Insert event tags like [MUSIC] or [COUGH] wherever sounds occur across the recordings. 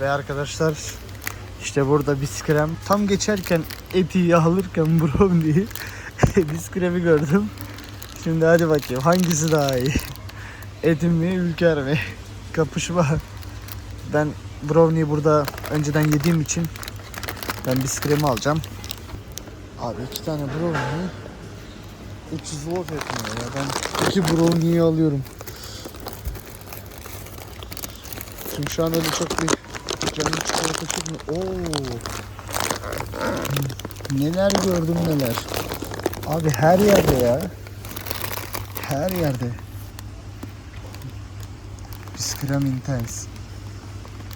Ve arkadaşlar işte burada biskrem. Tam geçerken eti yağılırken [LAUGHS] brownie'yi biskremi gördüm. Şimdi hadi bakayım hangisi daha iyi? Etim mi ülker mi? Kapışma. Ben brownie'yi burada önceden yediğim için ben biskremi alacağım. Abi iki tane brownie 300 volt etmiyor ya. Ben iki brownie'yi alıyorum. Şimdi şu an öyle çok bir canım çikolata çıkmıyor. Oo. Neler gördüm neler. Abi her yerde ya. Her yerde. Biskrem Intense.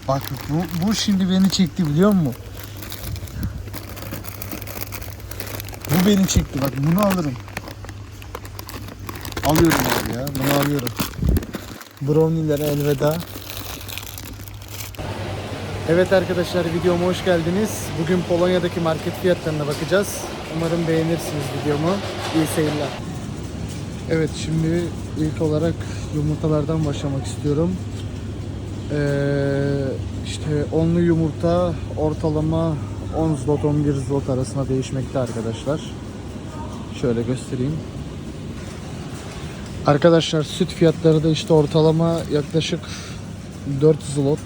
Bak bu, bu şimdi beni çekti biliyor musun? Bu beni çekti bak bunu alırım. Alıyorum abi ya bunu alıyorum. Brownie'lere elveda. Evet arkadaşlar videoma hoş geldiniz. Bugün Polonya'daki market fiyatlarına bakacağız. Umarım beğenirsiniz videomu. İyi seyirler. Evet şimdi ilk olarak yumurtalardan başlamak istiyorum. Ee, işte onlu yumurta ortalama 10 zlot 11 zlot arasında değişmekte arkadaşlar. Şöyle göstereyim. Arkadaşlar süt fiyatları da işte ortalama yaklaşık 4 zlot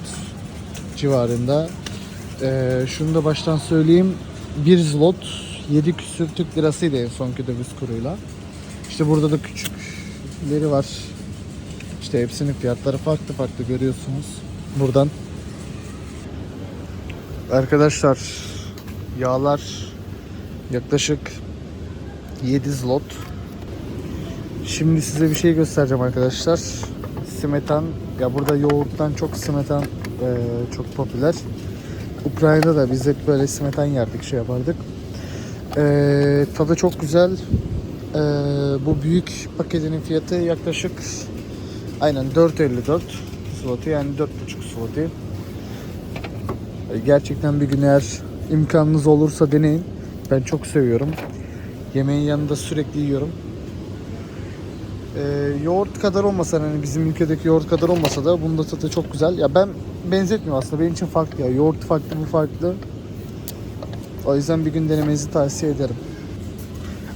civarında. Ee, şunu da baştan söyleyeyim. 1 zlot 7 küsür Türk lirasıydı en sonki döviz kuruyla. İşte burada da küçükleri var. İşte hepsinin fiyatları farklı farklı görüyorsunuz buradan. Arkadaşlar yağlar yaklaşık 7 zlot. Şimdi size bir şey göstereceğim arkadaşlar. Smetan ya burada yoğurttan çok smetan e, çok popüler. Ukrayna'da da biz hep böyle smetan yerdik şey yapardık. E, tadı çok güzel. E, bu büyük paketinin fiyatı yaklaşık aynen 4.54 zloty yani 4.5 zloty. E, Gerçekten bir gün eğer imkanınız olursa deneyin. Ben çok seviyorum. Yemeğin yanında sürekli yiyorum. Ee, yoğurt kadar olmasa hani bizim ülkedeki yoğurt kadar olmasa da bunda tadı çok güzel. Ya ben benzetmiyorum aslında. Benim için farklı ya. Yoğurt farklı, bu farklı. O yüzden bir gün denemenizi tavsiye ederim.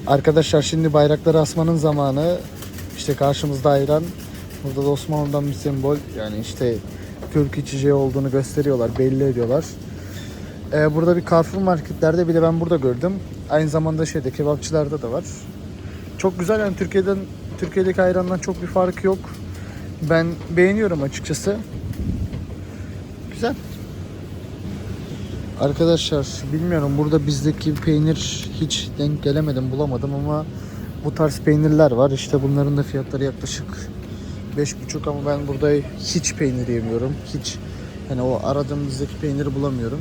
Arkadaşlar şimdi bayrakları asmanın zamanı. İşte karşımızda ayran. Burada da Osmanlı'dan bir sembol. Yani işte Türk içeceği olduğunu gösteriyorlar, belli ediyorlar. Ee, burada bir Carrefour marketlerde bir de ben burada gördüm. Aynı zamanda şeyde kebapçılarda da var. Çok güzel yani Türkiye'den Türkiye'deki ayrandan çok bir farkı yok. Ben beğeniyorum açıkçası. Güzel. Arkadaşlar bilmiyorum burada bizdeki peynir hiç denk gelemedim bulamadım ama bu tarz peynirler var. İşte bunların da fiyatları yaklaşık 5,5 ama ben burada hiç peynir yemiyorum. Hiç hani o aradığım bizdeki peyniri bulamıyorum.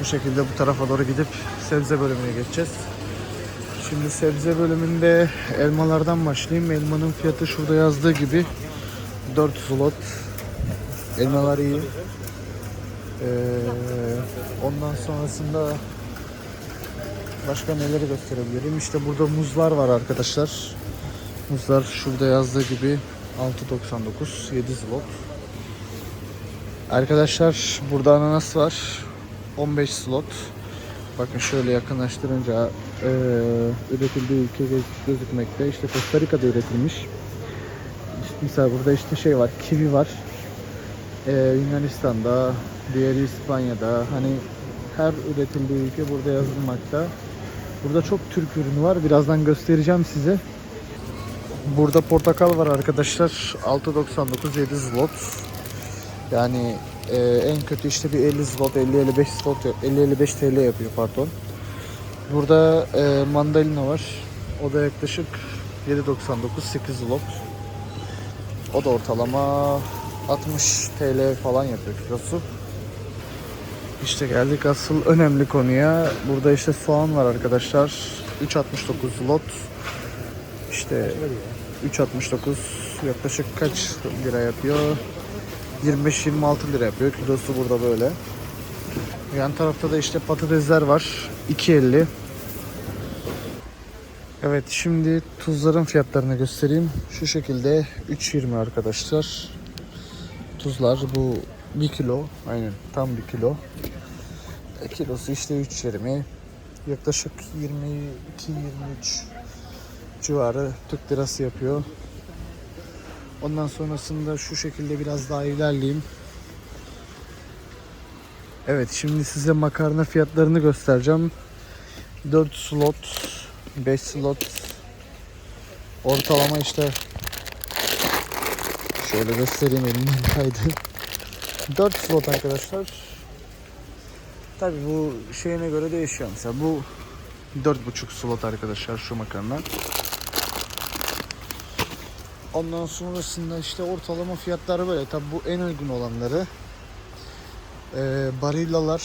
Bu şekilde bu tarafa doğru gidip sebze bölümüne geçeceğiz. Şimdi sebze bölümünde elmalardan başlayayım. Elmanın fiyatı şurada yazdığı gibi 4 zlot. Elmalar iyi. Ee, ondan sonrasında başka neleri gösterebilirim? İşte burada muzlar var arkadaşlar. Muzlar şurada yazdığı gibi 6.99 7 zlot. Arkadaşlar burada ananas var. 15 slot. Bakın şöyle yakınlaştırınca eee üretildiği ülke göz- gözükmekte. İşte Costa Rica'da üretilmiş. İşte mesela burada işte şey var, kivi var. Eee, Yunanistan'da, diğeri İspanya'da. Hani her üretildiği ülke burada yazılmakta. Burada çok Türk ürünü var. Birazdan göstereceğim size. Burada portakal var arkadaşlar. 6.99 7 zlot. Yani e, en kötü işte bir 50 zlot, 50-55 zlot, 50-55 TL yapıyor pardon. Burada e, mandalina var. O da yaklaşık 7.99 8 zlot. O da ortalama 60 TL falan yapıyor kilosu. İşte geldik asıl önemli konuya. Burada işte soğan var arkadaşlar. 3.69 zlot. İşte 3.69 yaklaşık kaç lira yapıyor? 25-26 lira yapıyor. Kilosu burada böyle. Yan tarafta da işte patatesler var. 2.50. Evet şimdi tuzların fiyatlarını göstereyim. Şu şekilde 3.20 arkadaşlar. Tuzlar bu 1 kilo. Aynen tam 1 kilo. E, kilosu işte 3.20. Yaklaşık 22-23 civarı Türk lirası yapıyor. Ondan sonrasında şu şekilde biraz daha ilerleyeyim. Evet şimdi size makarna fiyatlarını göstereceğim. 4 slot, 5 slot ortalama işte şöyle göstereyim elimden kaydı. 4 slot arkadaşlar. Tabi bu şeyine göre değişiyor. Mesela bu 4.5 slot arkadaşlar şu makarna. Ondan sonrasında işte ortalama fiyatları böyle. Tabi bu en uygun olanları. Ee, Barillalar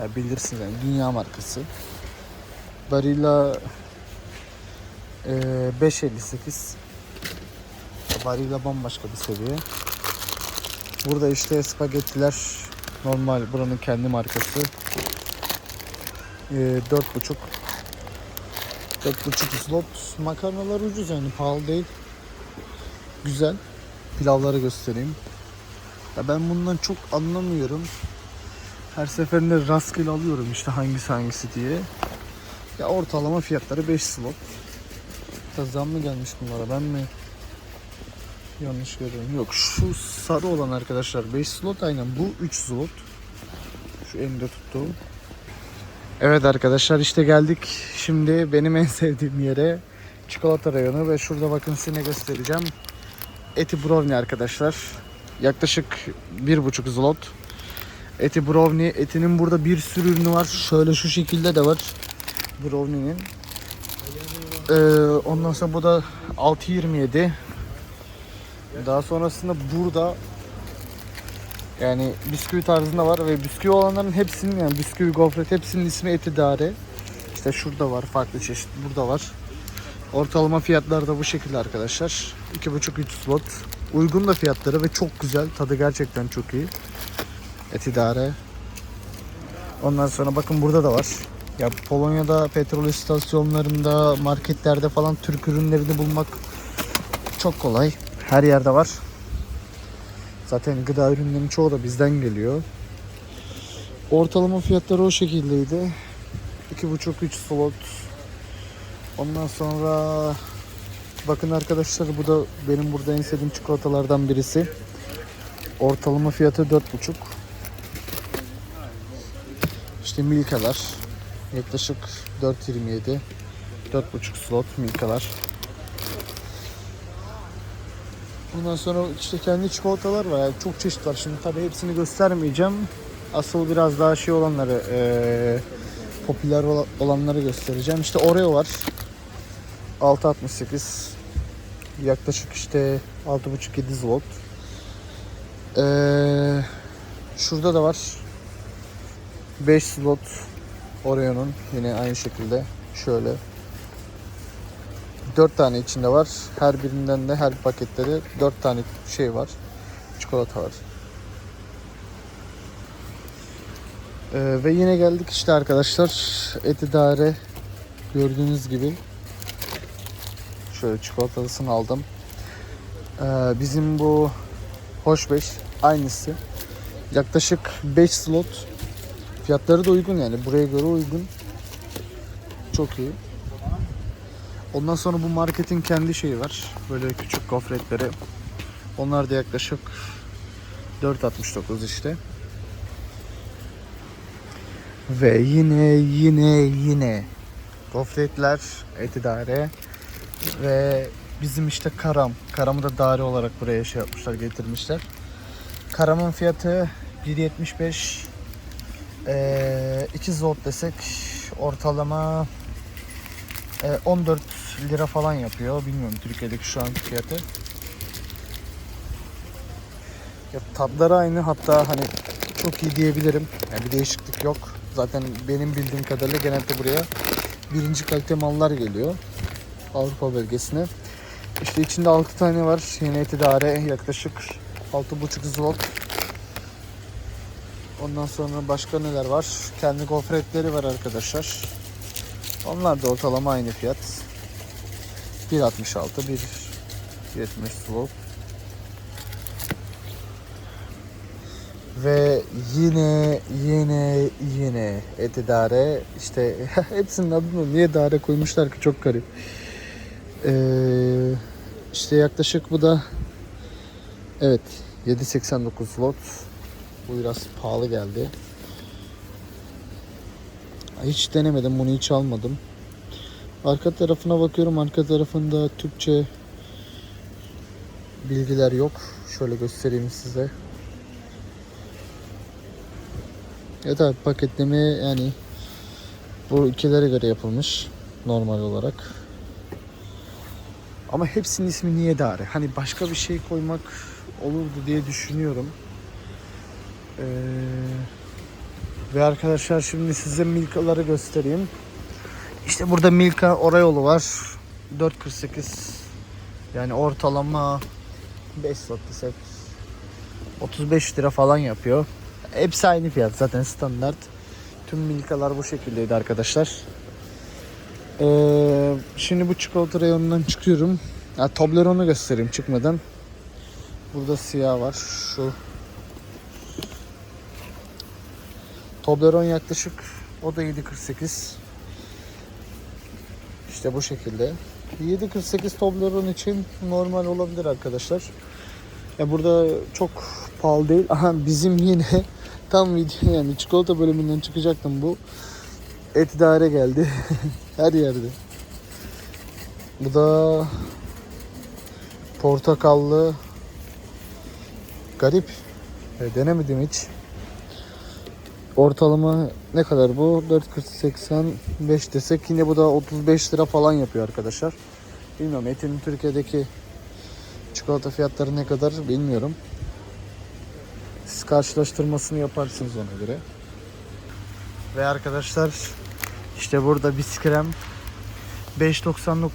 ya bilirsiniz yani dünya markası. Barilla e, 5.58 Barilla bambaşka bir seviye. Burada işte spagettiler normal buranın kendi markası. Ee, 4.5 4.5 slot makarnalar ucuz yani pahalı değil. Güzel. Pilavları göstereyim. Ya ben bundan çok anlamıyorum. Her seferinde rastgele alıyorum işte hangisi hangisi diye. Ya ortalama fiyatları 5 slot. Da zam mı gelmiş bunlara ben mi yanlış görüyorum? Yok şu sarı olan arkadaşlar 5 slot aynen bu 3 slot. Şu elimde tuttuğum. Evet arkadaşlar işte geldik şimdi benim en [LAUGHS] sevdiğim yere çikolata rayonu ve şurada bakın size göstereceğim. Eti brownie arkadaşlar. Yaklaşık 1,5 zlot. Eti brownie. Etinin burada bir sürü ürünü var. Şöyle şu şekilde de var. Brownie'nin. Ee, ondan sonra bu da 6.27. Daha sonrasında burada yani bisküvi tarzında var ve bisküvi olanların hepsinin yani bisküvi gofret hepsinin ismi Etidare. İşte şurada var farklı çeşit burada var. Ortalama fiyatları da bu şekilde arkadaşlar. 2,5-3 slot. Uygun da fiyatları ve çok güzel. Tadı gerçekten çok iyi. Etidare. Ondan sonra bakın burada da var. Ya Polonya'da petrol istasyonlarında, marketlerde falan Türk ürünlerini bulmak çok kolay. Her yerde var. Zaten gıda ürünlerinin çoğu da bizden geliyor. Ortalama fiyatları o şekildeydi. 2,5-3 slot. Ondan sonra bakın arkadaşlar bu da benim burada en sevdiğim çikolatalardan birisi. Ortalama fiyatı 4,5. İşte Milka'lar. Yaklaşık 4.27. 4,5 slot Milka'lar. Bundan sonra işte kendi çikolatalar var. Yani çok çeşit var. Şimdi tabii hepsini göstermeyeceğim. Asıl biraz daha şey olanları, eee, popüler ola- olanları göstereceğim. İşte Oreo var. 6.68. Yaklaşık işte 6.5-7 zlot. Eee, şurada da var. 5 slot Oreo'nun yine aynı şekilde şöyle 4 tane içinde var. Her birinden de her pakette de 4 tane şey var. Çikolata var. Ee, ve yine geldik işte arkadaşlar Etidare gördüğünüz gibi şöyle çikolatalısını aldım. Ee, bizim bu Hoş 5 aynısı. Yaklaşık 5 slot. Fiyatları da uygun yani buraya göre uygun. Çok iyi. Ondan sonra bu marketin kendi şeyi var. Böyle küçük gofretleri. Onlar da yaklaşık 4.69 işte. Ve yine yine yine gofretler etidare ve bizim işte karam. Karamı da dare olarak buraya şey yapmışlar getirmişler. Karamın fiyatı 1.75 ee, 2 zot desek ortalama e, 14 lira falan yapıyor. Bilmiyorum Türkiye'deki şu anki fiyatı. Ya tatları aynı hatta hani çok iyi diyebilirim. Yani bir değişiklik yok. Zaten benim bildiğim kadarıyla genelde buraya birinci kalite mallar geliyor. Avrupa bölgesine. İşte içinde 6 tane var. Yine etidare yaklaşık 6,5 zlot. Ondan sonra başka neler var? Kendi gofretleri var arkadaşlar. Onlar da ortalama aynı fiyat. 1.66, 1.70 slot. Ve yine yine yine eti dare işte [LAUGHS] hepsinin adını niye dare koymuşlar ki çok garip. Ee, işte yaklaşık bu da evet 7.89 lot. Bu biraz pahalı geldi. Hiç denemedim bunu hiç almadım. Arka tarafına bakıyorum. Arka tarafında Türkçe bilgiler yok. Şöyle göstereyim size. Ya da paketleme yani bu ülkelere göre yapılmış normal olarak. Ama hepsinin ismi niye Dare? Hani başka bir şey koymak olurdu diye düşünüyorum. Ee, ve arkadaşlar şimdi size Milka'ları göstereyim. İşte burada Milka Orayolu var. 4.48 yani ortalama 5 slot desek 35 lira falan yapıyor. Hepsi aynı fiyat zaten standart. Tüm Milka'lar bu şekildeydi arkadaşlar. Ee, şimdi bu çikolata reyonundan çıkıyorum. Ya, Toblerone'u göstereyim çıkmadan. Burada siyah var. Şu Toblerone yaklaşık o da 7.48. İşte bu şekilde. 7.48 Toblerone için normal olabilir arkadaşlar. Ya burada çok pahalı değil. Aha bizim yine [LAUGHS] tam video yani çikolata bölümünden çıkacaktım bu. Et daire geldi. [LAUGHS] Her yerde. Bu da portakallı garip. E, denemedim hiç. Ortalama ne kadar bu? 4.40-85 desek yine bu da 35 lira falan yapıyor arkadaşlar. Bilmiyorum etin Türkiye'deki çikolata fiyatları ne kadar bilmiyorum. Siz karşılaştırmasını yaparsınız ona göre. Ve arkadaşlar işte burada biskrem 5.99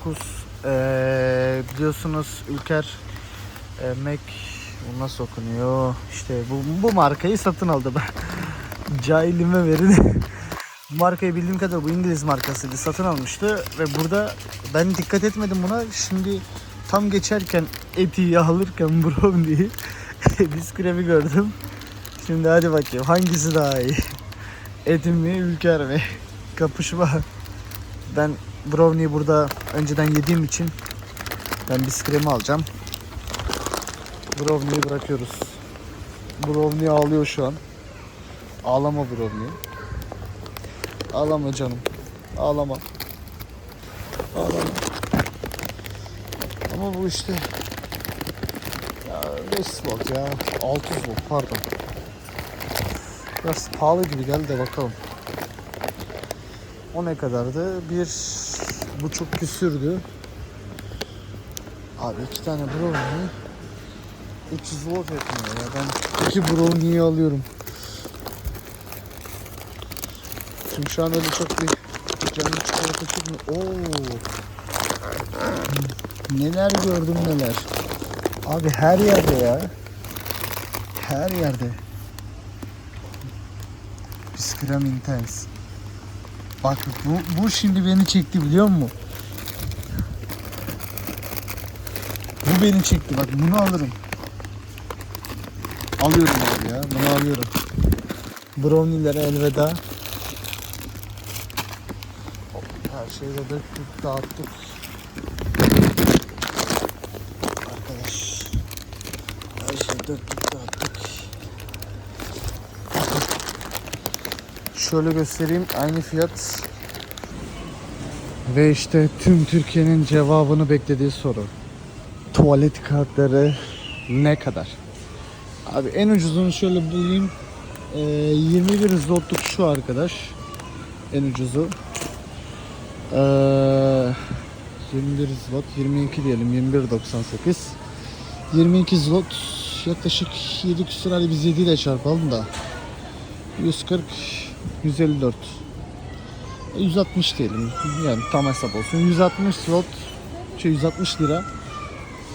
ee, biliyorsunuz Ülker e, Mac bu nasıl okunuyor? İşte bu, bu markayı satın aldı ben. Cahilime verin. bu [LAUGHS] markayı bildiğim kadar bu İngiliz markasıydı. Satın almıştı ve burada ben dikkat etmedim buna. Şimdi tam geçerken eti alırken [LAUGHS] brownie'yi [LAUGHS] biskremi gördüm. Şimdi hadi bakayım hangisi daha iyi? Etim mi, ülker mi? Kapışma. Ben brownie'yi burada önceden yediğim için ben biskremi alacağım. Brownie'yi bırakıyoruz. Brownie ağlıyor şu an. Ağlama brownie. Ağlama canım. Ağlama. Ağlama. Ama bu işte ya 5 slot ya 6 slot pardon. Biraz pahalı gibi geldi de bakalım. O ne kadardı? Bir buçuk küsürdü. Abi iki tane brownie 300 volt etmiyor ya. Ben iki brownie'yi alıyorum. Çünkü şu an öyle çok bir canım çikolata çıkmıyor. Oo. Neler gördüm neler. Abi her yerde ya. Her yerde. Biskrem Intense. Bak bu, bu şimdi beni çekti biliyor musun? Bu beni çekti bak bunu alırım. Alıyorum abi ya bunu alıyorum. Brownie'lere elveda. Her şeyi de döktük dağıttık. Arkadaş. Her şeyi döktük dağıttık. Şöyle göstereyim aynı fiyat. Ve işte tüm Türkiye'nin cevabını beklediği soru. Tuvalet kağıtları ne kadar? Abi en ucuzunu şöyle bulayım. Ee, 21 zlotluk şu arkadaş. En ucuzu. Ee, 21 zlot, 22 diyelim, 21.98. 22 zlot yaklaşık 7 küsur hadi biz 7 ile çarpalım da. 140, 154. 160 diyelim. Yani tam hesap olsun. 160 slot, şey 160 lira.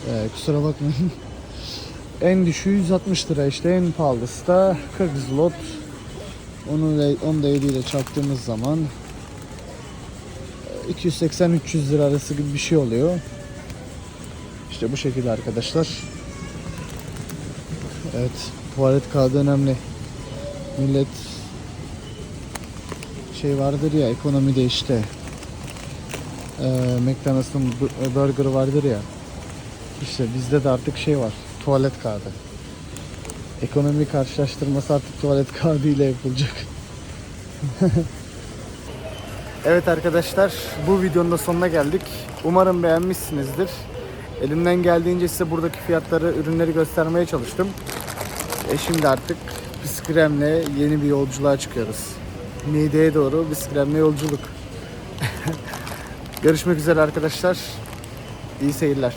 Ee, kusura bakmayın. [LAUGHS] en düşüğü 160 lira işte en pahalısı da 40 zlot. Onu onu da 7 ile çarptığımız zaman 280-300 lira arası gibi bir şey oluyor. İşte bu şekilde arkadaşlar. Evet tuvalet kağıdı önemli. Millet şey vardır ya ekonomide işte eee McDonald's'ın bu- burger vardır ya işte bizde de artık şey var tuvalet kağıdı. Ekonomi karşılaştırması artık tuvalet kağıdı ile yapılacak. [LAUGHS] evet arkadaşlar bu videonun da sonuna geldik. Umarım beğenmişsinizdir. Elimden geldiğince size buradaki fiyatları, ürünleri göstermeye çalıştım. E şimdi artık Biskrem'le yeni bir yolculuğa çıkıyoruz. Niğde'ye doğru Biskrem'le yolculuk. [LAUGHS] Görüşmek üzere arkadaşlar. İyi seyirler.